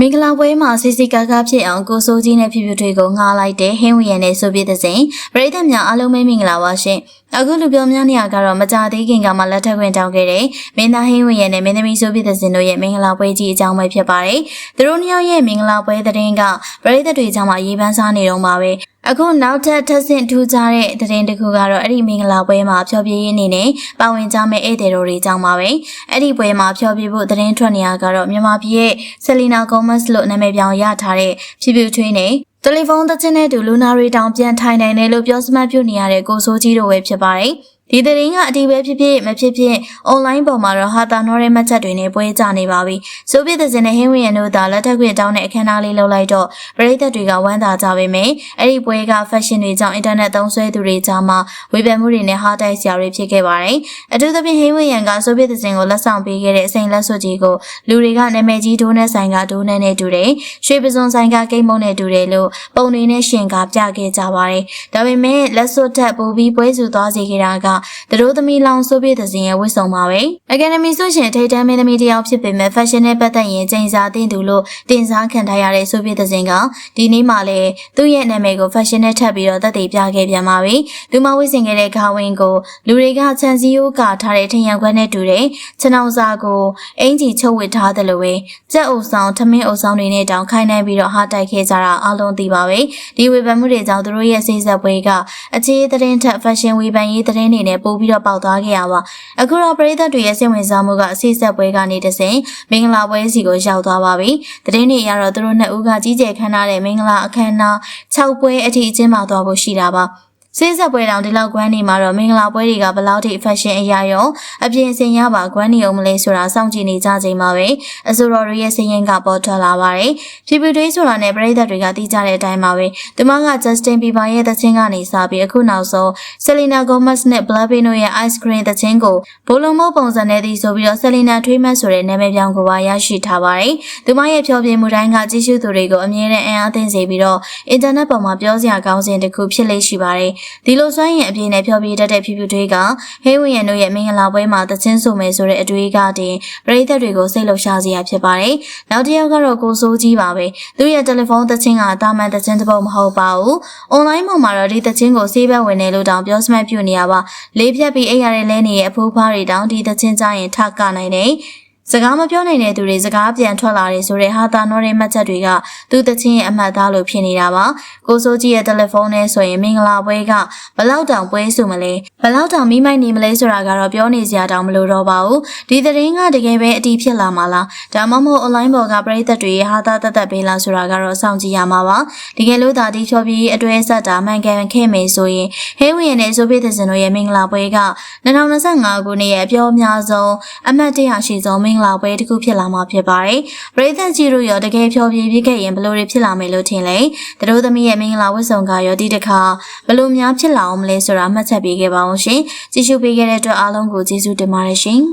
မင်္ဂလာပွဲမှာစီစီကာကာဖြစ်အောင်ကိုစိုးကြီးနဲ့ဖြူဖြူတွေကိုငှားလိုက်တဲ့ဟင်းဝီရံနဲ့ဆိုပြတဲ့စဉ်ပရိသတ်များအားလုံးပဲမင်္ဂလာပါရှင်အခုလူပြောများနေရကတော့မကြသေးခင်ကမှလက်ထပ်ခွင့်တောင်းခဲ့တဲ့မင်းသားဟင်းဝီရံနဲ့မင်းသမီးဆိုပြတဲ့စဉ်တို့ရဲ့မင်္ဂလာပွဲကြီးအကြောင်းပဲဖြစ်ပါတယ်သူတို့နှစ်ယောက်ရဲ့မင်္ဂလာပွဲသတင်းကပရိသတ်တွေကြားမှာရေးပန်းစားနေတော့မှာပဲ အခုနောက်ထပ်ထပ်ဆင့်ထူးခြားတဲ့သတင်းတစ်ခုကတော့အဲ့ဒီမင်္ဂလာပွဲမှာဖျော်ဖြေရေးအနေနဲ့ပါဝင်ကြမယ့်ဧည့်သည်တော်တွေကြောင်းပါပဲအဲ့ဒီပွဲမှာဖျော်ဖြေဖို့သတင်းထွက်နေရကတော့မြန်မာပြည်ရဲ့ဆယ်လီနာဂိုမတ်စ်လို့နာမည်ပြောင်းရထားတဲ့ဖြူဖြူထွေးနဲ့တယ်လီဖုန်းသချင်းနဲ့တူလူနာရီတောင်ပြန်ထိုင်နိုင်တယ်လို့ပြောစမှတ်ပြုနေရတဲ့ကိုစိုးကြီးတို့ပဲဖြစ်ပါတယ် ဒီသတင်းကအတီးပဲဖြစ်ဖြစ်မဖြစ်ဖြစ်အွန်လိုင်းပေါ်မှာတော့ဟာတာနောရဲမှတ်ချက်တွေနဲ့ပွဲကြနေပါပြီ။ဆိုဗီယက်သတင်းနဲ့ဟင်းဝင်ရတို့သာလက်ထက်ခွေတောင်းတဲ့အခမ်းအနားလေးလုပ်လိုက်တော့ပရိသတ်တွေကဝမ်းသာကြပေမယ့်အဲ့ဒီပွဲက fashion တွေကြောင့်အင်တာနက်သုံးစွဲသူတွေကြားမှာဝေဖန်မှုတွေနဲ့ဟာတိုက်စရာတွေဖြစ်ခဲ့ပါတယ်။အထူးသဖြင့်ဟင်းဝင်ရကဆိုဗီယက်သတင်းကိုလက်ဆောင်ပေးခဲ့တဲ့အစိန်လက်စွပ်ကြီးကိုလူတွေကနာမည်ကြီးဒိုးနဲ့ဆိုင်ကဒိုးနဲ့နဲ့တူတယ်။ရွှေပစုံဆိုင်ကကိတ်မုံနဲ့တူတယ်လို့ပုံတွေနဲ့ရှင်ကပြခဲ့ကြပါတယ်။ဒါပေမဲ့လက်စွပ်ထက်ပိုပြီးပွဲစုသွားစေခဲ့တာကသူတို့သမီးလောင်ဆိုဗီယက်သတင်းရဲ့ဝတ်ဆောင်ပါပဲ။ Academy ဆိုရှင်ထိတ်တန်းမင်းသမီးတစ်ယောက်ဖြစ်ပေမဲ့ fashion နဲ့ပတ်သက်ရင်ချိန်စာတင်သူလို့တင်စားခံထားရတဲ့ဆိုဗီယက်သတင်းကဒီနေ့မှလည်းသူ့ရဲ့နာမည်ကို fashion နဲ့ထပ်ပြီးတော့သက်သေပြခဲ့ပြန်ပါပြီ။သူမဝတ်ဆင်ခဲ့တဲ့ခါဝင်းကိုလူတွေကချန်စီယိုးကထားတဲ့ထင်ရံခွက်နဲ့တူတဲ့ခြေနှောင်စာကိုအင်ကြီးချုပ်ဝစ်ထားတယ်လို့ပဲကြက်အုပ်ဆောင်ထမင်းအုပ်ဆောင်တွေနဲ့တောင်ခိုင်းနိုင်ပြီးတော့ဟာတိုက်ခဲ့ကြတာအားလုံးသိပါပဲ။ဒီဝေဖန်မှုတွေကြောင့်သူတို့ရဲ့စိစက်ပွဲကအခြေသတင်းထက် fashion ဝေဖန်ရေးသတင်းတွေနဲ့ပို့ပြီးတော့ပေါက်သွားခဲ့ရပါ။အခုတော့ပရိသတ်တွေရဲ့စိတ်ဝင်စားမှုကအစိစက်ပွဲကနေတစဉ်မင်္ဂလာပွဲစီကိုရောက်သွားပါပြီ။သတင်းတွေအရတော့သူတို့နှစ်ဦးကကြီးကျယ်ခမ်းနားတဲ့မင်္ဂလာအခမ်းအနား6ပွဲအထိအကျင်းပသွားဖို့ရှိတာပါ။ စေးဆက်ပွဲတောင်ဒီလောက်ကွမ်းနေမှာတော့မင်္ဂလာပွဲတွေကဘလောက်ထိ fashion အရာရောအပြင်စင်ရပါကွမ်းနေအောင်မလဲဆိုတာစောင့်ကြည့်နေကြချိန်မှာပဲအဆိုတော်တွေရဲ့စည်ရင်ကပေါ်ထွက်လာပါတယ်ဖြူဖြူတွေးဆိုတာနဲ့ပရိသတ်တွေကသိကြတဲ့အတိုင်းပါပဲဒီမှာက Justin Bieber ရဲ့သချင်းကနေစပြီးအခုနောက်ဆုံး Selena Gomez နဲ့ Blackpink တို့ရဲ့ Ice Cream သချင်းကိုဘိုလုံမိုးပုံစံနဲ့တည်ဆိုပြီးတော့ Selena ထွေးမတ်ဆိုတဲ့နာမည်ပြောင်းကိုပါရရှိထားပါတယ်ဒီမှာရဲ့ဖြောပြမှုတိုင်းကကြည့်ရှုသူတွေကိုအမြဲတမ်းအံ့အားသင့်စေပြီးတော့ internet ပေါ်မှာပြောစရာကောင်းစဉ်တစ်ခုဖြစ်လေ့ရှိပါတယ်ဒီလိုစွမ်းရင်အပြည့်နဲ့ဖျော်ဖြေတတ်တဲ့ဖြူဖြူတွေကဟေးဝင်းရံတို့ရဲ့မင်္ဂလာပွဲမှာသချင်းဆိုမယ်ဆိုတဲ့အတွေ့အကြုံတင်ပရိသတ်တွေကိုစိတ်လှုပ်ရှားစေရဖြစ်ပါတယ်။နောက်တစ်ယောက်ကတော့ကိုစိုးကြီးပါပဲ။သူရဲ့တယ်လီဖုန်းသချင်းကတာမန်သချင်းတစ်ပုဒ်မဟုတ်ပါဘူး။ online ပေါ်မှာတော့ဒီသချင်းကိုစေးဘက်ဝင်နေလို့တောင်ပြောစမှတ်ပြုနေရပါ။လေးဖြတ်ပြီးအိပ်ရတဲ့လဲနေရဲ့အဖိုးဖားတွေတောင်ဒီသချင်းကြရင်ထကနိုင်တယ်။ စကားမပြောနိုင်တဲ့သူတွေစကားပြန်ထွက်လာတယ်ဆိုတဲ့ဟာတာနောတဲ့မှတ်ချက်တွေကသူတချင်းရဲ့အမှတ်သားလို့ဖြစ်နေတာပါကိုစိုးကြီးရဲ့တယ်လီဖုန်းနဲ့ဆိုရင်မင်္ဂလာပွဲကဘလောက်တောင်ပွဲစုမလဲဘလောက်တောင်မိမိုက်နေမလဲဆိုတာကတော့ပြောနေစရာတောင်မလိုတော့ပါဘူးဒီသတင်းကတကယ်ပဲအတီးဖြစ်လာမှာလားဒါမှမဟုတ် online ပေါ်ကပရိသတ်တွေရဲ့ဟာတာတက်တက်ပေးလားဆိုတာကတော့စောင့်ကြည့်ရမှာပါတကယ်လို့ဒါဒီချော်ပြီးအတွဲဆက်တာမှန်ကန်ခဲ့မယ်ဆိုရင်ဟဲဝင်းနဲ့ဆိုဗီယက်သင်တို့ရဲ့မင်္ဂလာပွဲက2025ခုနှစ်ရဲ့အပြောအများဆုံးအမှတ်တရရှိဆုံးမင်္ဂလာပွဲတစ်ခုဖြစ်လာမှာဖြစ်ပါတယ်။ပရိသတ်ကြီးတို့ရောတကယ်ဖြောပြပြခဲ့ရင်ဘလို့တွေဖြစ်လာမယ်လို့ထင်လဲ။သူတို့သမီးရဲ့မင်္ဂလာဝတ်ဆောင်ကရောဒီတစ်ခါဘလို့များဖြစ်လာအောင်မလဲဆိုတာမှတ်ချက်ပေးခဲ့ပါအောင်ရှင်။ကြည့်ရှုပေးခဲ့တဲ့အတွက်အားလုံးကိုကျေးဇူးတင်ပါတယ်ရှင်။